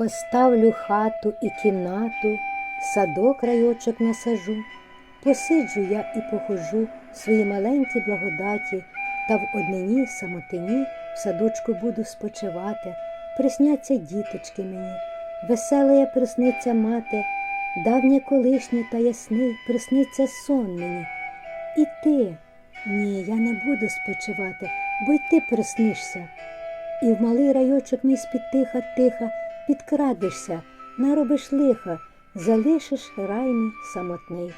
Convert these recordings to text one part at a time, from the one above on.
Поставлю хату і кімнату, садок райочок насажу, посиджу я і похожу свої маленькі благодаті, та в однині самотині в садочку буду спочивати, присняться діточки мені, веселая присниться мати, давнє колишнє та ясний, присниться сон мені. І ти, ні, я не буду спочивати, бо й ти приснишся. І в малий райочок мій з-під тиха тиха підкрадешся, наробиш лиха, залишиш рай мій самотний.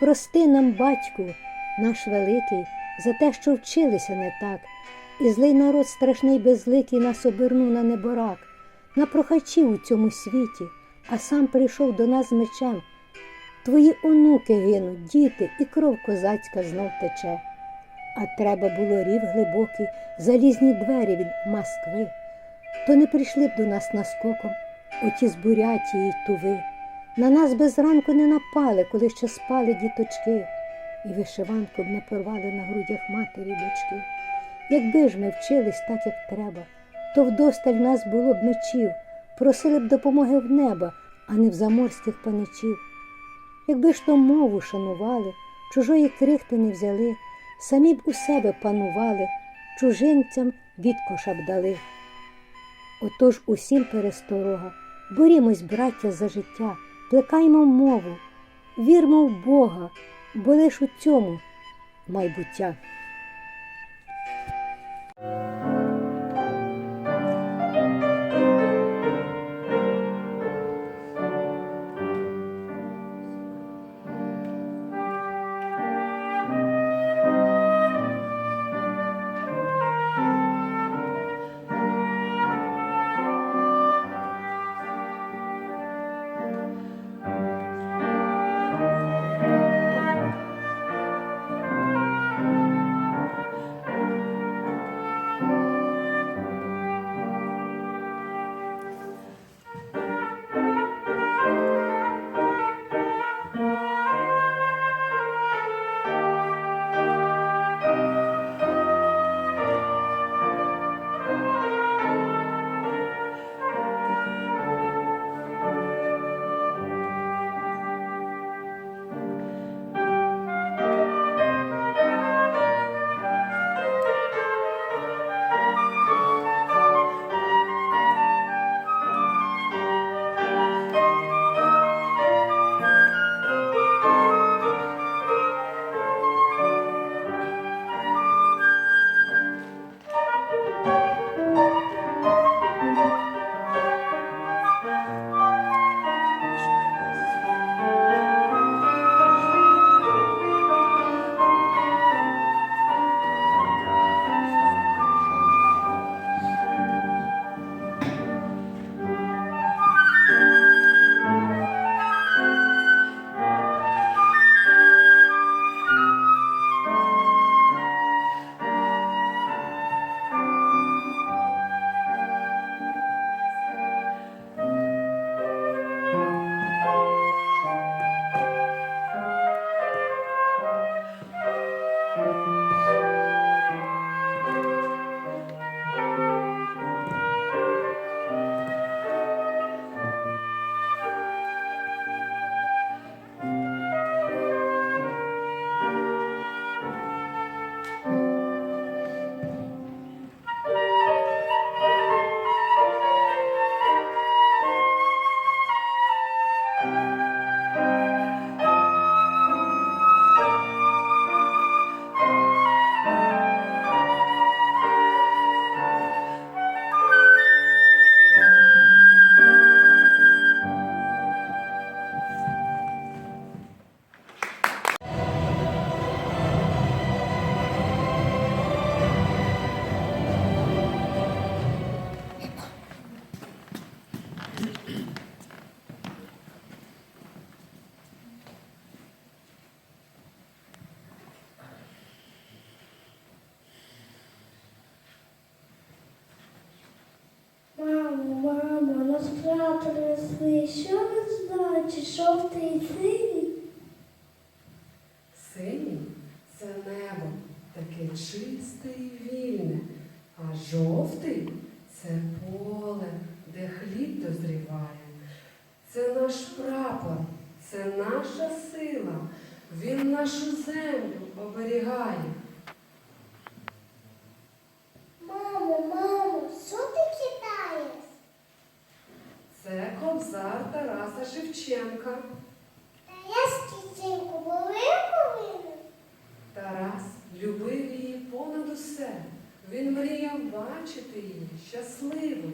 Прости нам, батьку, наш великий, за те, що вчилися не так, і злий народ страшний безликий нас обернув на неборак, на прохачів у цьому світі, а сам прийшов до нас з мечем. Твої онуки гинуть, діти, і кров козацька знов тече. А треба було рів глибокий, залізні двері від Москви. То не прийшли б до нас наскоком оті з Бурятії й туви. На нас без ранку не напали, коли ще спали діточки, і вишиванку б не порвали на грудях матері дочки. Якби ж ми вчились так, як треба, то вдосталь нас було б мечів, просили б допомоги в неба, а не в заморських паничів. Якби ж то мову шанували, чужої крихти не взяли, самі б у себе панували, чужинцям відкоша б дали. Отож усім пересторога, борімось, браття, за життя, плекаймо мову, вірмо в Бога, бо лиш у цьому майбуття. Росли, що він значить, жовтий і синій? Синій це небо, таке чисте і вільне, а жовтий Це поле, де хліб дозріває. Це наш прапор, це наша сила. Він нашу землю оберігає. Шевченка. Та я стільчинку повинен. Тарас любив її понад усе. Він мріяв бачити її щасливою.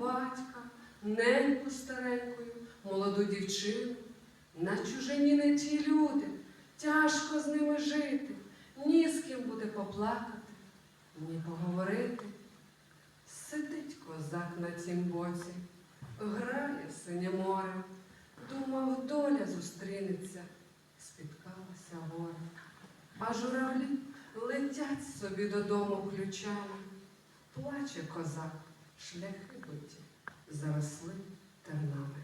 Батька, неньку старенькою, молоду дівчину, на чужині не ті люди, тяжко з ними жити, ні з ким буде поплакати, ні поговорити. Сидить козак на цім боці. Грає синє море, думав, доля зустрінеться, спіткалася горе. А журавлі летять собі додому ключами. Плаче козак, шляхи биті, заросли тернами.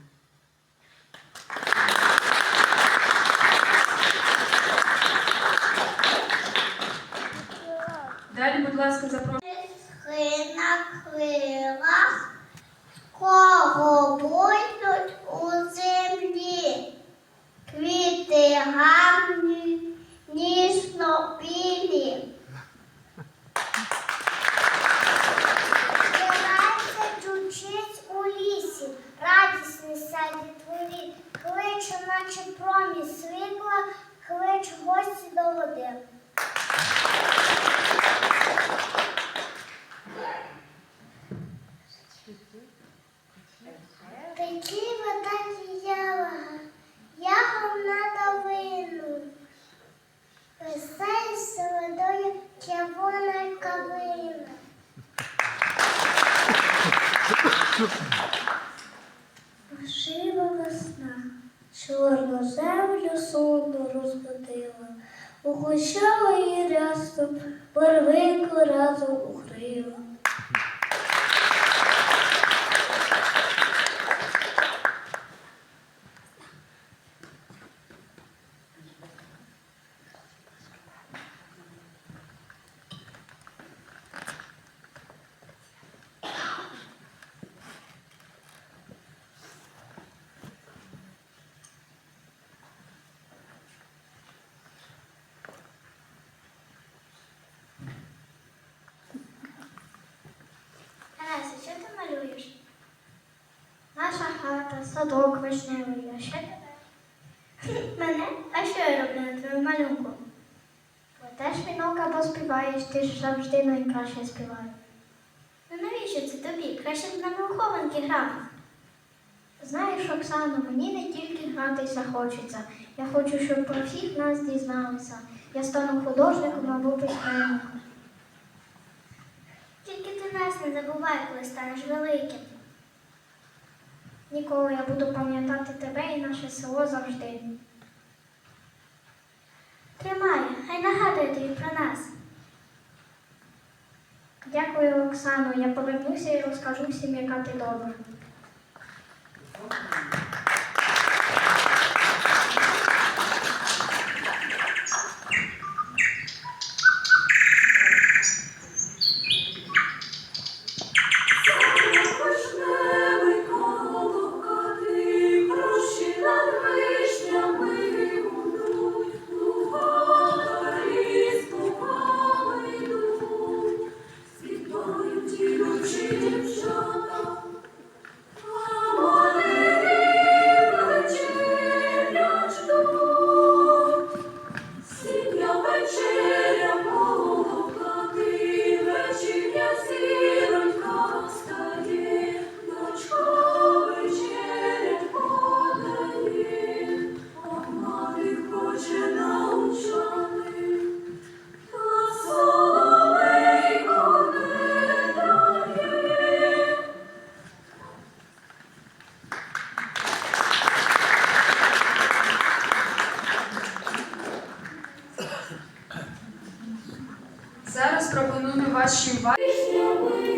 Хата, садок вишневий, а ще тебе. Мене? А що я роблю на твоєму малюнку? Плетеш вінок або співаєш, ти ж завжди найкраще співаєш. Ну навіщо це тобі? Краще б на науковинки грати. Знаєш, Оксано, мені не тільки гратися хочеться. Я хочу, щоб про всіх нас дізналися. Я стану художником або письменником. Тільки ти нас не забувай, коли станеш великим. Ніколи я буду пам'ятати тебе і наше село завжди. Тримай, хай нагадує тобі про нас. Дякую, Оксано. Я повернуся і розкажу всім, яка ти добра. Зараз пропоную вашій увазі.